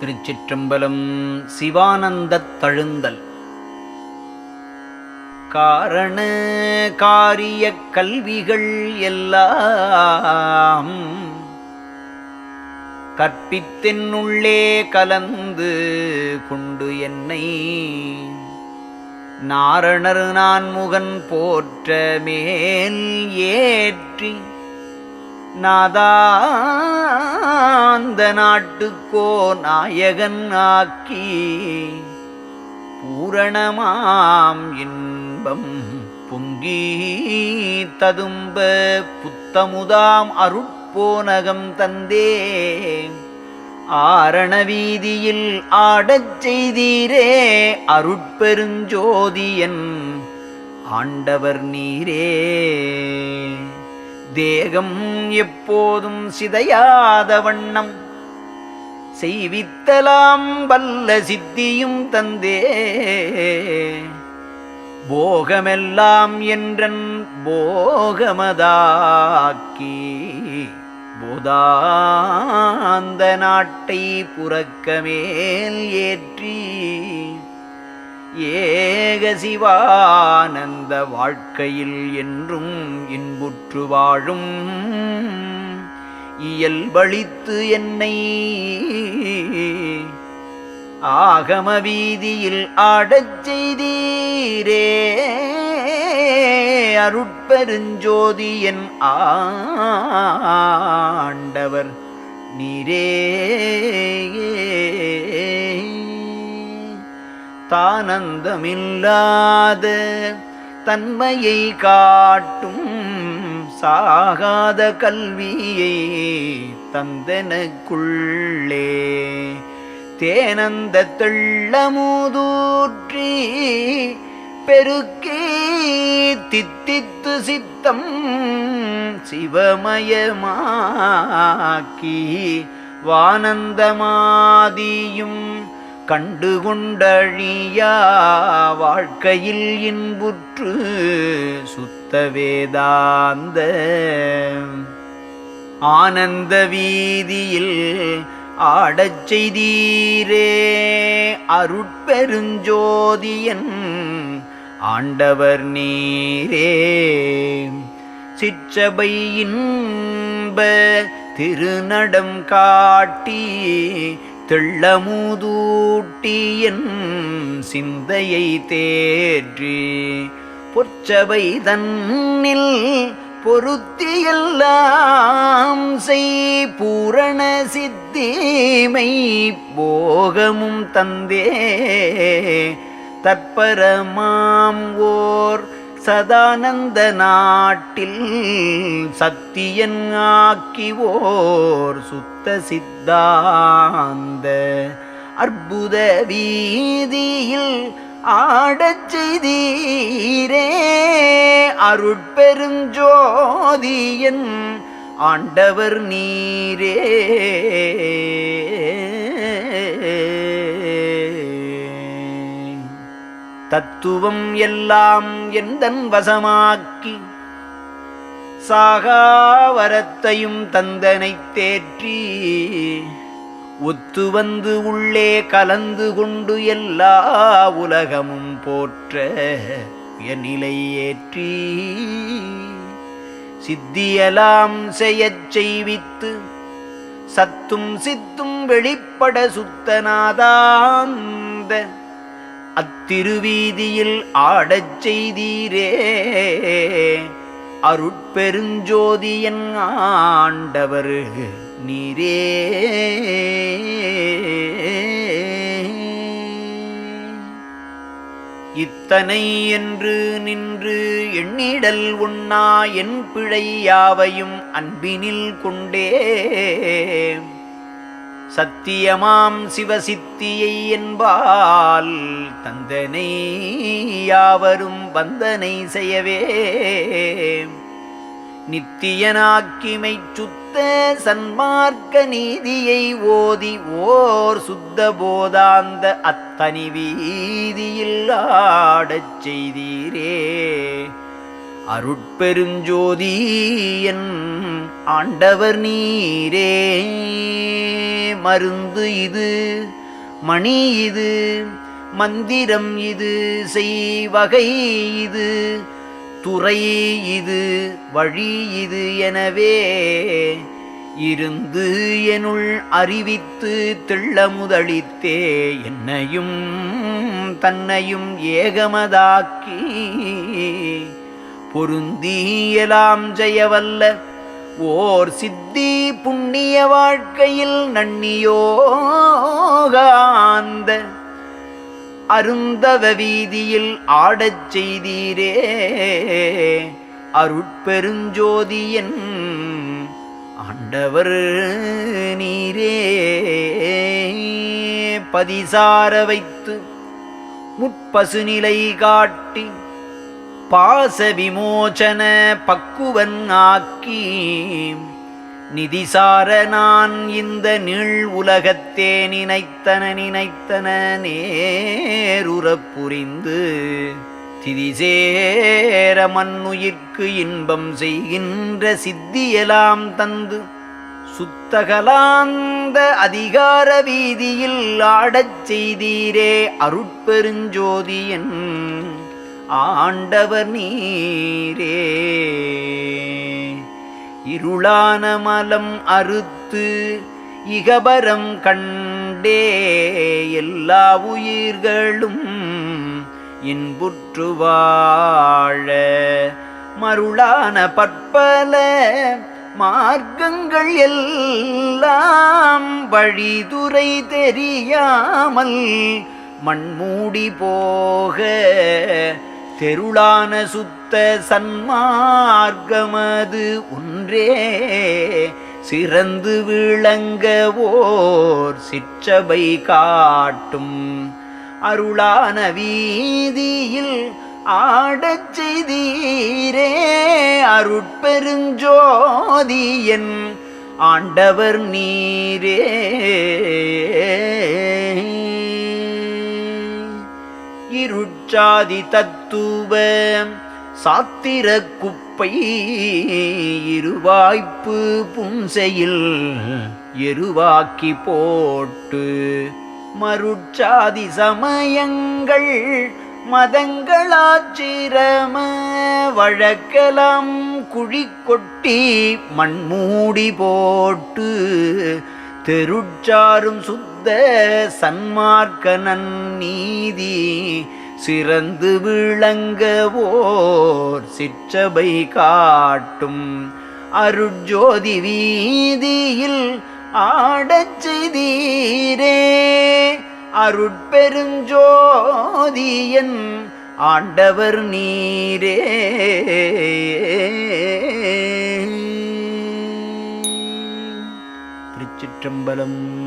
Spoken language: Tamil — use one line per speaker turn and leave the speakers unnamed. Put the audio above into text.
திருச்சிற்றம்பலம் சிவானந்தத் தழுந்தல். காரண காரிய கல்விகள் எல்லாம் கற்பித்தென்னுள்ளே கலந்து கொண்டு என்னை நாரணர் நான் முகன் போற்ற மேல் ஏற்றி நாதாந்த நாட்டுக்கோ நாயகன் ஆக்கி பூரணமாம் இன்பம் பொங்கி ததும்ப புத்தமுதாம் அருட்போனகம் தந்தே. ஆரண வீதியில் ஆடச் செய்தீரே அருட்பெருஞ்சோதியன் ஆண்டவர் நீரே. தேகம் எப்போதும் சிதையாத வண்ணம். செய்வித்தலாம் வல்ல சித்தியும் தந்தே. போகமெல்லாம் என்றன் போகமதாக்கி போதாந்த நாட்டை புறக்கமேல் ஏற்றி ஏக சிவானந்த வாழ்க்கையில் என்றும் இன்புற்று வாழும். இயல்பளித்து என்னை ஆகம வீதியில் ஆடச் செய்தீரே. அருட்பெருஞ்சோதி என் ஆண்டவர் நீரே. தானந்தமில்லாத தன்மையை காட்டும் சாகாத கல்வியை தந்தனக்குள்ளே. தேனந்த தெள்ளமுதூற்றி பெருக்கே தித்தித்து சித்தம் சிவமயமாக்கி வானந்தமாதியும் கண்டு கொண்டழியா வாழ்க்கையில் இன்புற்று சுத்த வேதாந்த ஆனந்த வீதியில் ஆடச் செய்தீரே அருட்பெருஞ்சோதியன் ஆண்டவர் நீரே. சிற்றபை இன்ப திருநடம் காட்டி தெள்ளமுதூட்டியன் சிந்தையை தேற்றி பொற்சபை தன்னில் பொருத்தியெல்லாம் செய் பூரண சித்திமை போகமும் தந்தே தற்பரமாம் ஓர் சதானந்த நாட்டில் சத்தியன் ஆக்கிவோர் சுத்த சித்தாந்த அற்புத வீதியில் ஆடச் செய்தீரே. அருட்பெருஞ்சோதியன் ஆண்டவர் நீரே. தத்துவம் எல்லாம் எந்தன் வசமாக்கி சாகாவரத்தையும் தந்தனை தேற்றி ஒத்து வந்து உள்ளே கலந்து கொண்டு எல்லா உலகமும் போற்ற நிலை ஏற்றி சித்தியலாம் செய்யச் செய்வித்து சத்தும் சித்தும் வெளிப்பட சுத்தநாதாந்த அத்திருவீதியில் ஆடச் செய்தீரே. அருட்பெருஞ்சோதியன் ஆண்டவர் நீரே. இத்தனை என்று நின்று எண்ணிடல் உண்ணா என் பிழை யாவையும் அன்பினில் கொண்டே. சத்தியமாம் சிவசித்தியை என்பால் தந்தனை யாவரும் வந்தனை செய்யவே. நித்தியனாக்கிமை சுத்த சன்மார்க்க நீதியை ஓதி ஓர் சுத்த போதாந்த அத்தனி வீதியில் ஆடச் செய்தீரே. அருட்பெருஞ்சோதி என் ஆண்டவர் நீரே. மருந்து இது மணி இது மந்திரம் இது செய்வகை இது துறை இது வழி இது எனவே இருந்து எனுள் அறிவித்து தெள்ளமுதளித்தே. என்னையும் தன்னையும் ஏகமதாக்கி பொருந்தியலாம் ஜெயவல்ல. ஓர் சித்தி புண்ணிய வாழ்க்கையில் நன்னியோகாந்த. அருந்தவ வீதியில் ஆடச் செய்தீரே. அருட்பெருஞ்சோதியன் ஆண்டவர் நீரே. பதிசார வைத்து முற்பசுநிலை காட்டி பாச விமோச்சன பக்குவன் ஆக்கி நிதிசார நான் இந்த நீள் உலகத்தே நினைத்தன நினைத்தன நேருறப் புரிந்து திதிசேர மண்ணுயிர்க்கு இன்பம் செய்கின்ற சித்தியெல்லாம் தந்து சுத்தகலாந்த அதிகார வீதியில் ஆடச் செய்தீரே அருட்பெருஞ்சோதியன் ஆண்டவர் நீரே. இருளான மலம் அறுத்து இகபரம் கண்டே. எல்லா உயிர்களும் இன்புற்று வாழ. மருளான பற்பல மார்க்கங்கள் எல்லாம் வழிதுரை தெரியாமல் மண்மூடி போக. தெருளான சுத்த சன்மார்க்கமது ஒன்றே. சிறந்து விளங்கவோர் சிற்றபை காட்டும். அருளான வீதியில் ஆடச் செய்தீரே. அருட்பெருஞ்சோதியன் ஆண்டவர் நீரே. இருட்சாதி தத்துவ சாத்திர குப்பை இருவாய்ப்பு பும்சையில் எருவாக்கி போட்டு மருட்சாதி சமயங்கள் மதங்களாச்சிரம வழக்கலாம் குழி கொட்டி மண்மூடி போட்டு தெருட்சாரும் சுத்த சுத்த சன்மார்க்க நன்னீதி சிறந்து விளங்கவோர் சிற்றபை காட்டும். அருட்ஜோதி வீதியில் ஆடச் செய்தீரே அருட்பெருஞ்சோதியன் ஆண்டவர் நீரே. திருச்சிற்றம்பலம்.